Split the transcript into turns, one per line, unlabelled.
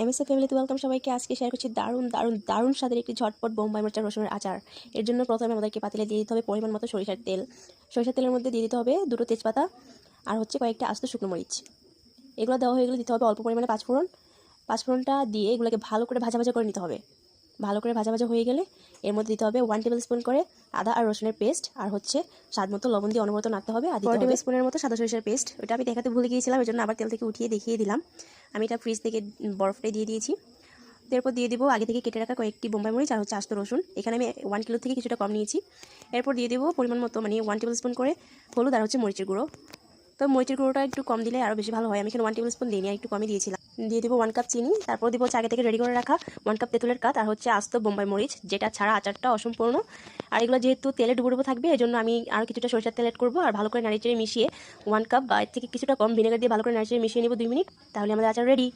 MSA ফ্যামিলিতে welcome সবাইকে। আজকে শেয়ার করছি দারুণ দারুণ দারুণ স্বাদের একটি ঝটপট বোম্বাই মরিচা রসুনের আচার। এর জন্য প্রথমে আমাদেরকে পাতিলে দিয়ে দিতে হবে পরিমাণ মতো সরিষার তেল। সরিষার তেলের মধ্যে দিয়ে দিতে হবে দুটো তেজপাতা আর হচ্ছে কয়েকটা আস্ত শুকনো মরিচ। এগুলো দেওয়া হয়ে গেলে দিতে হবে অল্প পরিমাণে পাঁচফোড়ন। পাঁচফোড়নটা দিয়ে এগুলোকে ভালো করে ভাজা ভাজা করে নিতে হবে। ভালো করে ভাজা ভাজা হয়ে গেলে এর মধ্যে দিতে হবে ওয়ান টেবিল স্পুন করে আদা আর রসুনের পেস্ট আর হচ্ছে স্বাদ মতো লবণ দিয়ে অনবরত নাড়তে হবে আর টেবিল স্পুনের মতো সাদা সরিষার পেস্ট ওটা আমি দেখাতে ভুলে গিয়েছিলাম এর জন্য আবার তেল থেকে উঠিয়ে দেখিয়ে দিলাম। আমি এটা ফ্রিজ থেকে বরফটাই দিয়ে দিয়েছি। এরপর দিয়ে দেবো আগে থেকে কেটে রাখা কয়েকটি বোম্বাই মরিচ আর হচ্ছে আস্ত রসুন। এখানে আমি ওয়ান কিলো থেকে কিছুটা কম নিয়েছি। এরপর দিয়ে দেবো পরিমাণ মতো মানে ওয়ান টেবিল স্পুন করে হলুদ আর হচ্ছে মরিচের গুঁড়ো। তো মরিচের গুঁড়োটা একটু কম দিলে আরও বেশি ভালো হয়। আমি এখানে ওয়ান টেবিল স্পুন আর একটু কমই দিয়েছিলাম। দিয়ে দেবো ওয়ান কাপ চিনি। তারপর দিব হচ্ছে আগে থেকে রেডি করে রাখা ওয়ান কাপ তেঁতুলের কাত আর হচ্ছে আস্ত বোম্বাই মরিচ, যেটা ছাড়া আচারটা অসম্পূর্ণ। আর এগুলো যেহেতু তেলে ডুবো ডুবো থাকবে এই জন্য আমি আরও কিছুটা সরিষার তেল অ্যাড করব আর ভালো করে নাড়িচেড়ে মিশিয়ে ওয়ান কাপ বা এর থেকে কিছুটা কম ভিনেগার দিয়ে ভালো করে নাড়িচেড়ে মিশিয়ে নেব দুই মিনিট, তাহলে আমাদের আচার রেডি